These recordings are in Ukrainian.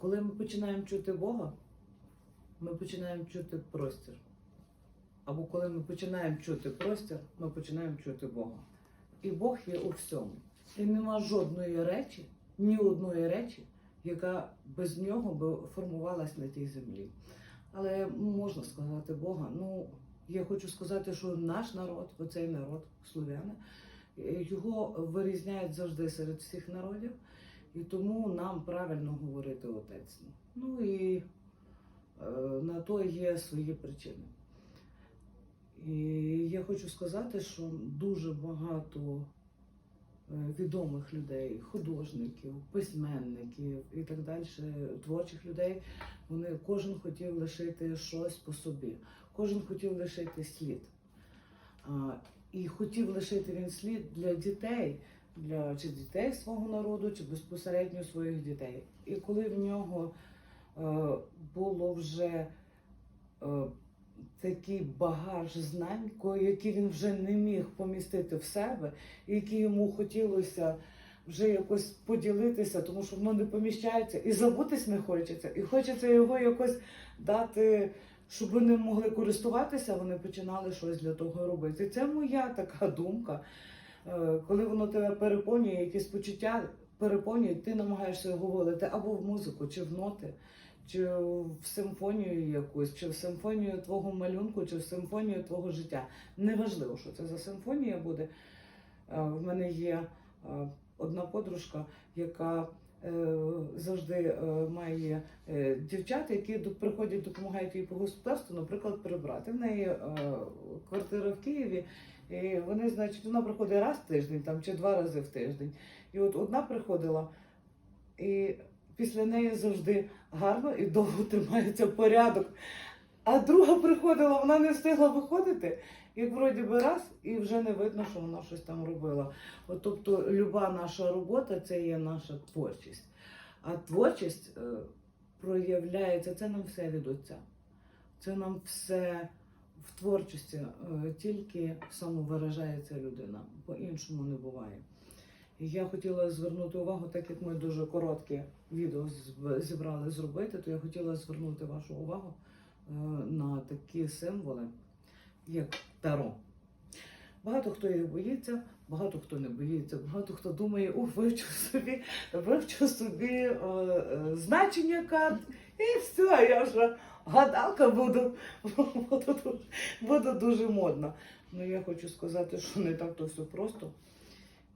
Коли ми починаємо чути Бога, ми починаємо чути простір. Або коли ми починаємо чути простір, ми починаємо чути Бога. І Бог є у всьому. І нема жодної речі, ні одної речі, яка без нього би формувалась на тій землі. Але можна сказати Бога. Ну, я хочу сказати, що наш народ, оцей народ, слов'яни, його вирізняють завжди серед всіх народів, і тому нам правильно говорити отець. Ну і е, на то є свої причини. І я хочу сказати, що дуже багато е, відомих людей, художників, письменників і так далі, творчих людей, вони кожен хотів лишити щось по собі, кожен хотів лишити слід. І хотів лишити він слід для дітей, для чи дітей свого народу, чи безпосередньо своїх дітей. І коли в нього е, було вже е, такий багаж знань, які він вже не міг помістити в себе, які йому хотілося вже якось поділитися, тому що воно не поміщається, і забутись не хочеться, і хочеться його якось дати, щоб вони могли користуватися, вони починали щось для того робити. Це моя така думка. Е, Коли воно тебе переповнює, якісь почуття переповнюють, ти намагаєшся його вилити або в музику, чи в ноти, чи в симфонію якусь, чи в симфонію твого малюнку, чи в симфонію твого життя. Неважливо, що це за симфонія буде. Е, В мене є е, одна подружка, яка завжди має дівчат, які приходять, допомагають їй по господарству, наприклад, прибрати. В неї квартира в Києві, і вони, значить, вона приходить раз в тиждень там, чи два рази в тиждень. І от одна приходила, і після неї завжди гарно і довго тримається порядок. А друга приходила, вона не встигла виходити, як вроді би раз, і вже не видно, що вона щось там робила. От, тобто, люба наша робота це є наша творчість. А творчість е, проявляється, це нам все від Отця. Це нам все в творчості е, тільки самовиражається людина, по-іншому не буває. Я хотіла звернути увагу, так як ми дуже коротке відео зібрали зробити, то я хотіла звернути вашу увагу е, на такі символи, як таро. Багато хто їх боїться, багато хто не боїться, багато хто думає, ух, вивчу собі, вивчу собі е, е, значення карт, і все, я вже гадалка буду, буду, буду дуже модна. Ну я хочу сказати, що не так то все просто.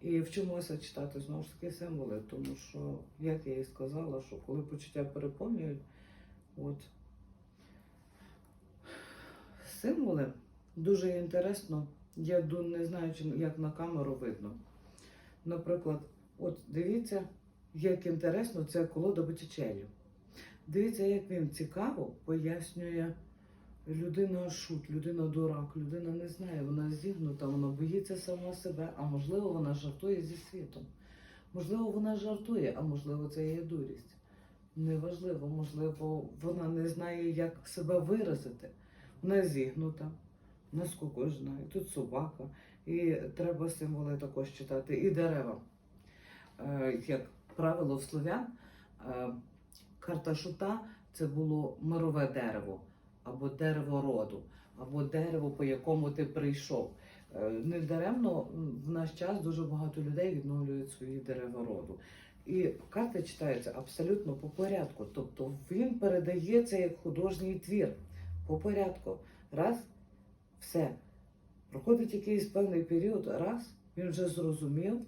І вчимося читати знову ж таки символи, тому що, як я і сказала, що коли почуття переповнюють, от символи дуже інтересно. Я не знаю, як на камеру видно. Наприклад, от дивіться, як інтересно це колода Боттічелі. Дивіться, як він цікаво пояснює людина шут, людина дурак, людина не знає, вона зігнута, вона боїться сама себе, а можливо, вона жартує зі світом. Можливо, вона жартує, а можливо, це є дурість. Неважливо, можливо, вона не знає, як себе виразити. Вона зігнута, вона скукожена, і тут собака, і треба символи також читати, і дерева. Е, Як правило, в слов'ян е, карта шута це було мирове дерево, або дерево роду, або дерево, по якому ти прийшов. Е, Недаремно в наш час дуже багато людей відновлюють свої дерева роду. І карти читаються абсолютно по порядку. Тобто він передається як художній твір по порядку. Раз, все. Проходить якийсь певний період, раз, він вже зрозумів,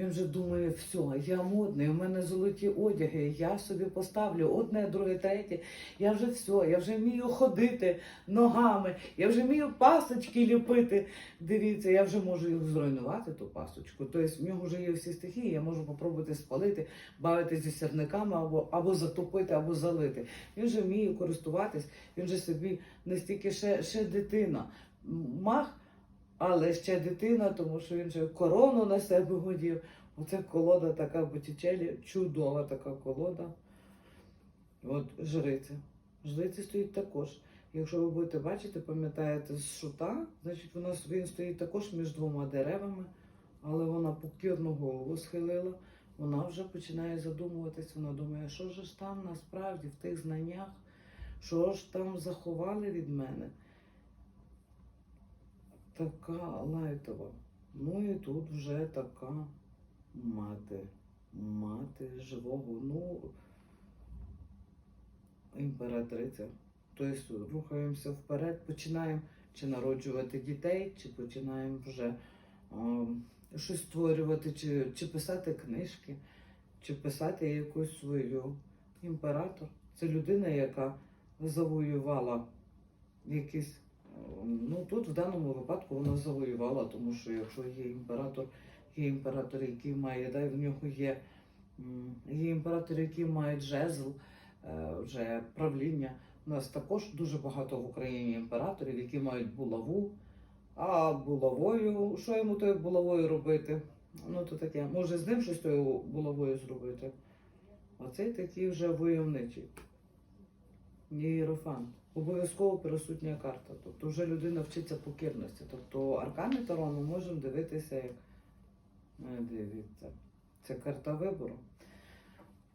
він вже думає, все, я модний, у мене золоті одяги, я собі поставлю одне, друге, третє. Я вже все, я вже вмію ходити ногами, я вже вмію пасочки ліпити. Дивіться, я вже можу зруйнувати, ту пасочку. Тобто в нього вже є всі стихії, я можу попробувати спалити, бавитися зі сірниками або, або затопити, або залити. Він вже вміє користуватись, він вже собі настільки ще, ще дитина. Мах, але ще дитина, тому що він вже корону на себе годів. Оце колода така Боттічелі, чудова така колода. От жриця. Жриця стоїть також. Якщо ви будете бачити, пам'ятаєте з шута, значить вона він стоїть також між двома деревами, але вона покірну голову схилила. вона вже починає задумуватись, вона думає, що ж там насправді в тих знаннях, що ж там заховали від мене. Така лайтова. Ну і тут вже така мати, мати живого, ну, імператриця. Тобто рухаємося вперед, починаємо чи народжувати дітей, чи починаємо вже а, щось створювати, чи, чи писати книжки, чи писати якусь свою імператор. Це людина, яка завоювала якісь. Ну тут в даному випадку вона завоювала, тому що якщо є імператор, є імператор, який має, да, в нього є, є імператор, який має жезл, е, вже правління. У нас також дуже багато в Україні імператорів, які мають булаву. А булавою, що йому тою булавою робити? Ну, то таке, може з ним щось тою булавою зробити. А цей такий вже войовничий. Єрофант. Обов'язково присутня карта. Тобто вже людина вчиться покірності. Тобто аркани Таро ми можемо дивитися як. Е, Дивіться. Це карта вибору.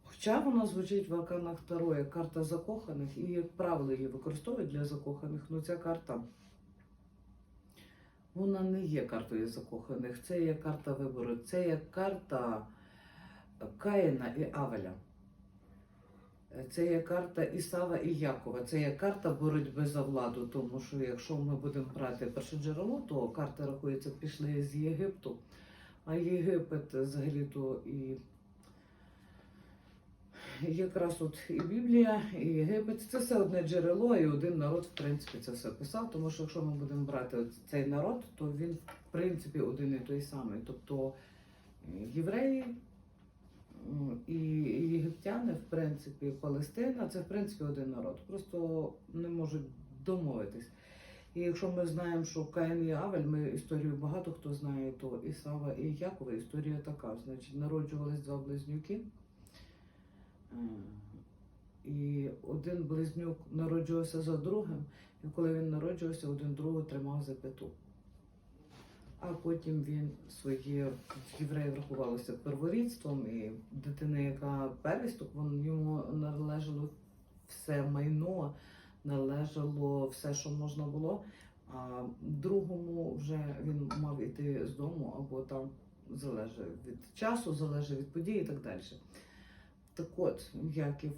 Хоча вона звучить в арканах Таро як карта закоханих, і, як правило, її використовують для закоханих, ну ця карта вона не є картою закоханих, це є карта вибору, це є карта Каїна і Авеля. Це є карта Ісава і Якова, це є карта боротьби за владу, тому що якщо ми будемо брати перше джерело, то карти рахується, пішли з Єгипту, а Єгипет взагалі-то і якраз от і Біблія, і Єгипет це все одне джерело, і один народ, в принципі, це все писав. Тому що якщо ми будемо брати цей народ, то він в принципі один і той самий. Тобто євреї і єгиптяни, в принципі, Палестина це в принципі один народ. Просто не можуть домовитись. І якщо ми знаємо, що Каїн і Авель, ми історію багато хто знає, то Ісава і Якова історія така. Значить, народжувались два близнюки. Е, І один близнюк народжувався за другим, і коли він народжувався, один другого тримав за п'яту. А потім він своє в євреїв рахувалося перворідством, і дитина, яка первісток, вон йому належало все майно, належало все, що можна було. А другому вже він мав іти з дому, або там залежить від часу, залежить від подій і так далі. Так от, Яків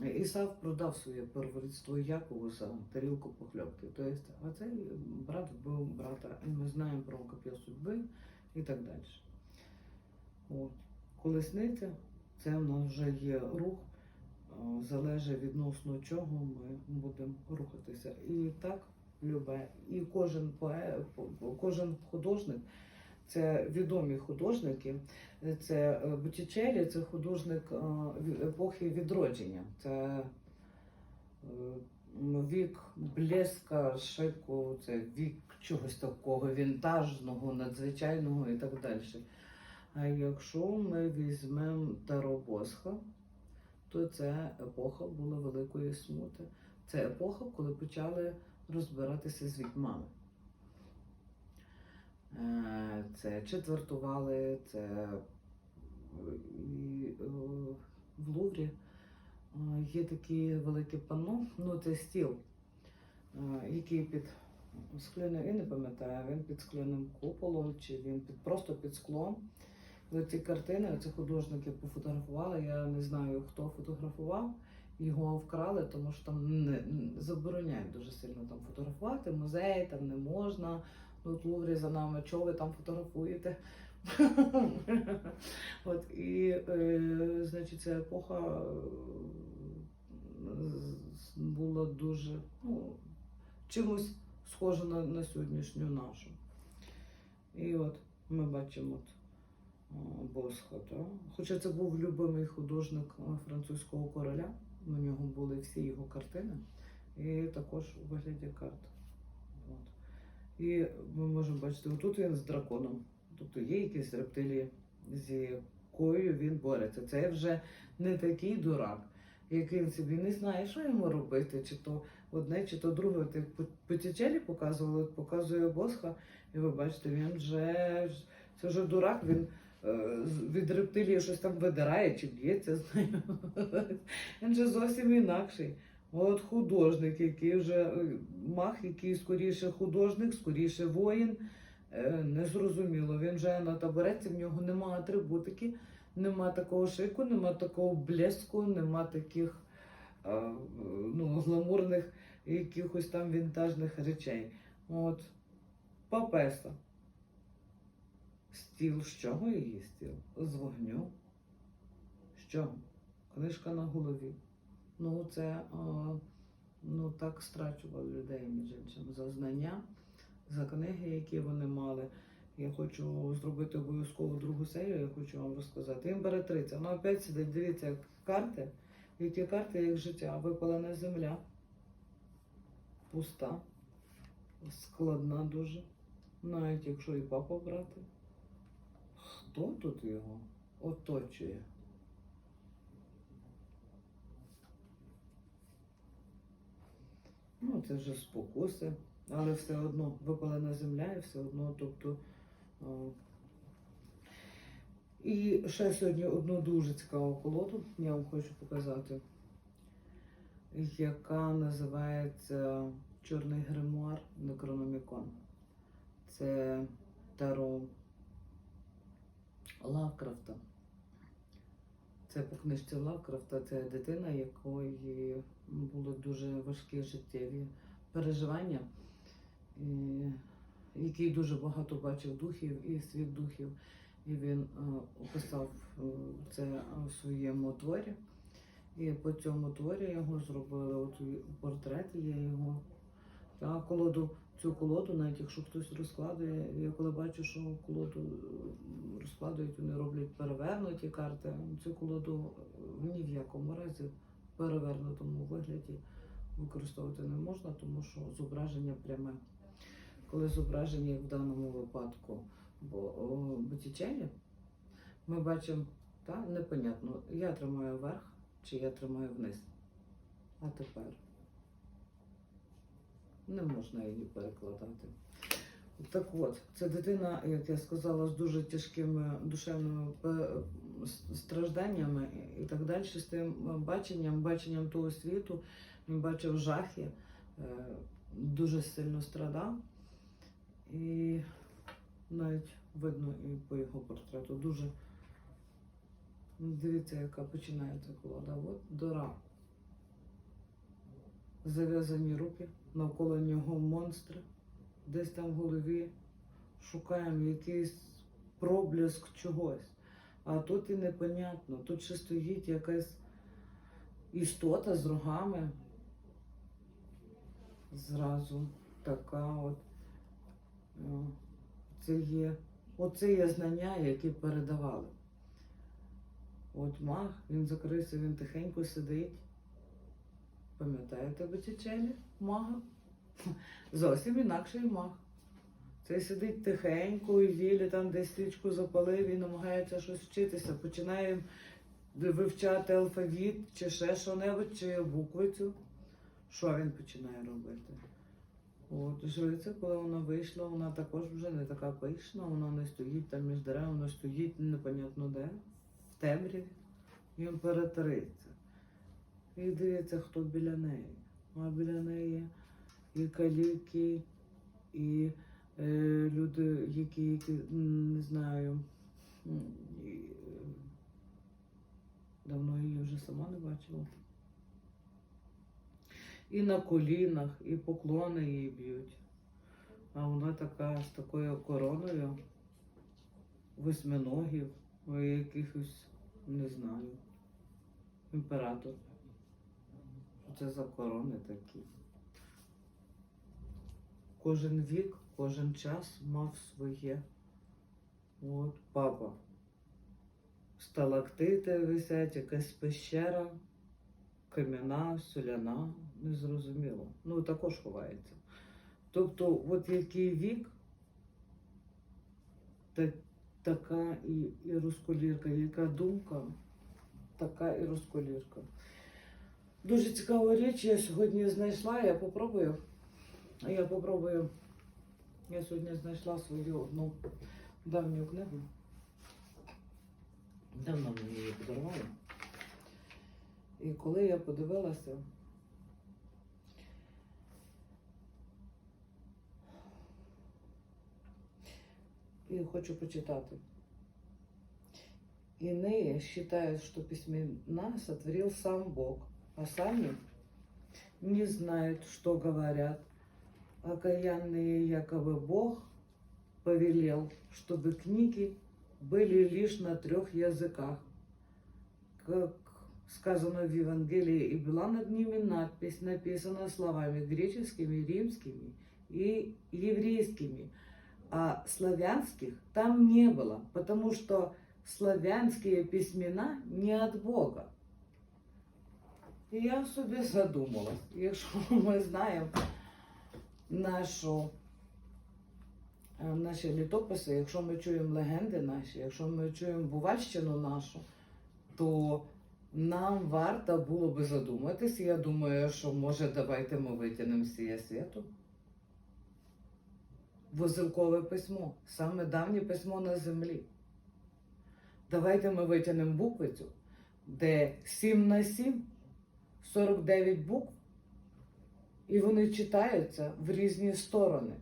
Ісав продав своє перворідство Якову за тарілку похльопки. Тобто, а цей брат вбив брата, і ми знаємо про коп'я судьби і так далі. От. Колесниця це в нас вже є рух, е, залежить відносно чого ми будемо рухатися. І так любе. І кожен поет, кожен художник. Це відомі художники, це е, Боттічеллі, це художник е, епохи відродження. Це е, вік блеска, шику, це вік чогось такого вінтажного, надзвичайного і так далі. А якщо ми візьмемо Таро Босха, то це епоха була великої смути. Це епоха, коли почали розбиратися з відьмами. Е, Це четвертували, це е, в Луврі е, є такі великі панно, ну це стіл, який під скляним, я не пам'ятаю, він під скляним куполом, чи він під, просто під склом. Ці картини, ці художники пофотографували. Я не знаю, хто фотографував. Його вкрали, тому що там не- забороняють дуже сильно там фотографувати. Музеї там не можна. Ну, от Луврі за нами, чого ви там фотографуєте? От і е, значить, ця епоха е, була дуже ну, чимось схожа на, на сьогоднішню нашу. І от ми бачимо от, е, Босха. Та? Хоча це був любимий художник французького короля, у нього були всі його картини, і також у вигляді карт. І ми можемо бачити, отут він з драконом. Тобто є якісь рептилії, з якою він бореться. Це вже не такий дурак, який собі не знає, що йому робити, чи то одне, чи то друге. Ти по- по Тічелі показували, показує Босха, і ви бачите, він вже це вже дурак, він е, від рептилії щось там видирає чи б'ється з нею. Він же зовсім інакший. От художник, який вже е, мах, який скоріше художник, скоріше воїн. Е, Незрозуміло. Він вже на табуретці, в нього нема атрибутики, нема такого шику, нема такого блеску, нема таких е, ну, гламурних якихось там вінтажних речей. От. Папеса. Стіл. З чого її стіл? З вогню. З чого? Книжка на голові. Ну, це ну, так страчували людей, між іншим, за знання, за книги, які вони мали. Я хочу зробити обов'язково другу серію, я хочу вам розказати. Імператриця, вона опять сидить, дивіться, як карти, які карти, як життя, випалена земля, пуста, складна дуже, навіть якщо і папа брати. Хто тут його оточує? Ну, це вже спокуси, але все одно випалена земля і все одно, тобто. о. І ще сьогодні одну дуже цікаву колоду я вам хочу показати, яка називається Чорний гримуар Некрономікон. Це таро Лавкрафта. Це по книжці Лавкрафта, це дитина, якої були дуже важкі життєві переживання, і, який дуже багато бачив духів і світ духів. І він е, описав е, це в своєму творі. І по цьому творі його зробили от портрет, є його. Та колоду, цю колоду, навіть якщо хтось розкладує, я коли бачу, що колоду розкладують, вони роблять перевернуті карти. Цю колоду ні в якому разі перевернутому вигляді використовувати не можна, тому що зображення пряме. Коли зображення як в даному випадку бо Боттічелі, ми бачимо, та, непонятно, я тримаю вверх чи я тримаю вниз. А тепер не можна її перекладати. Так от, це дитина, як я сказала, з дуже тяжкими душевними стражданнями і так далі, з тим баченням, баченням того світу. Він бачив жахи, е, дуже сильно страдав. І навіть видно і по його портрету. Дуже дивіться, яка починається колода. От дора. Зав'язані руки, навколо нього монстри. Десь там в голові шукаємо якийсь проблиск чогось. А тут і непонятно. Тут ще стоїть якась істота з рогами. Зразу така от. Це є, оце є знання, які передавали. От маг, він закрився, він тихенько сидить. Пам'ятаєте Боттічелі? Мага? Зовсім інакший маг. Цей сидить тихенько і вілі там десь свічку запалив і намагається щось вчитися. Починає вивчати алфавіт чи ще що-небудь, чи буквицю. Що він починає робити? От жриця, коли вона вийшла, вона також вже не така пишна, вона не стоїть там між дерев, вона стоїть непонятно де, в темряві, імператриця. І дивиться, хто біля неї. А біля неї і каліки, і е, люди, які, які не знаю, і, е, давно її вже сама не бачила. І на колінах, і поклони її б'ють. А вона така з такою короною, восьминогів, якихось, не знаю, імператор. Це за корони такі? Кожен вік, кожен час мав своє. От папа. Сталактити висять, якась пещера, кам'яна, соляна, незрозуміло. Ну, також ховається. Тобто, от який вік, та, така і, і розколірка, яка думка, така і розколірка. Дуже цікава річ, я сьогодні знайшла, я попробую. Я попробую. Я сьогодні знайшла свою одну давню книгу. Давно мені її подарували. І коли я подивилася, і хочу почитати. Иные считают, что письмена сотворил сам Бог, а сами не знают, что говорят. Окаянные якобы Бог повелел, чтобы книги были лишь на трех языках. Как сказано в Евангелии, и была над ними надпись, написана словами греческими, римскими и еврейскими. А славянских там не было, потому что славянські письмена не від Бога. І я собі задумалась, якщо ми знаємо нашу, е, наші літописи, якщо ми чуємо легенди наші, якщо ми чуємо бувальщину нашу, то нам варто було би задуматись. Я думаю, що може давайте ми витягнемо цієї світу. Возилкове письмо, саме давнє письмо на землі. Давайте ми витягнемо буквицю, де 7 на 7, 49 букв, і вони читаються в різні сторони.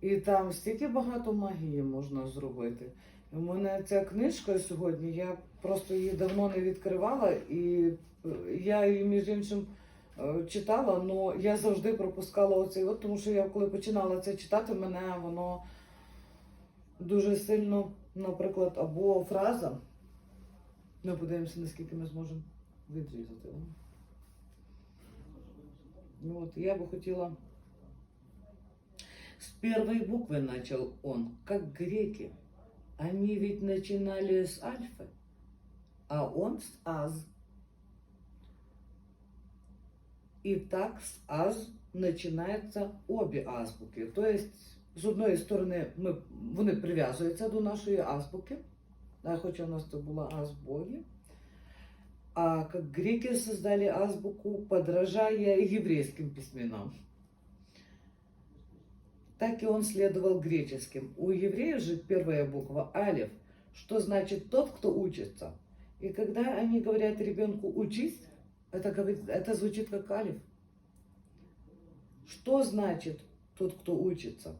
І там стільки багато магії можна зробити. У мене ця книжка сьогодні, я просто її давно не відкривала, і е, я її, між іншим, е, читала, але я завжди пропускала оцей от, тому що я коли починала це читати, мене воно дуже сильно, наприклад, або фраза. Ми подивимося, наскільки ми зможемо відрізати. да? Ну, от, я бы хотела... С первой буквы начал он, как греки. Они ведь начинали с альфы, а он с аз. И так з аз починаються обі азбуки. Тобто, з одної сторони, ми, вони прив'язуються до нашої азбуки, да, хоча у нас то була азбоги. А как греки создали азбуку, подражая еврейским письменам. Так и он следовал греческим. У евреев же первая буква алиф, что значит тот, кто учится. И когда они говорят ребенку учись, это, говорит, это звучит как алиф. Что значит тот, кто учится?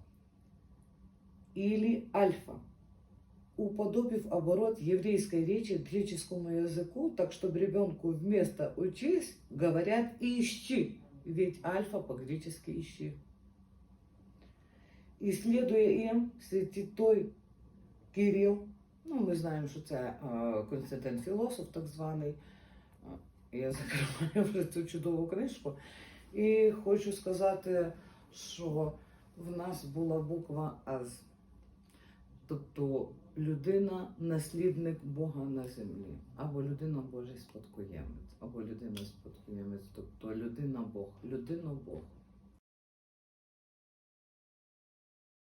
Или альфа Уподобив оборот еврейской речи греческому языку, так чтобы ребенку вместо учись говорят ищи, ведь альфа по-гречески ищи. І слідує їм святий Кирил, ну ми знаємо, що це е, Константин Філософ, так званий. Е, Я закриваю вже цю чудову книжку. І хочу сказати, що в нас була буква Аз. Тобто людина наслідник Бога на землі, або людина Божий спадкоємець, або людина спадкоємець, тобто людина Бог, людина Бог.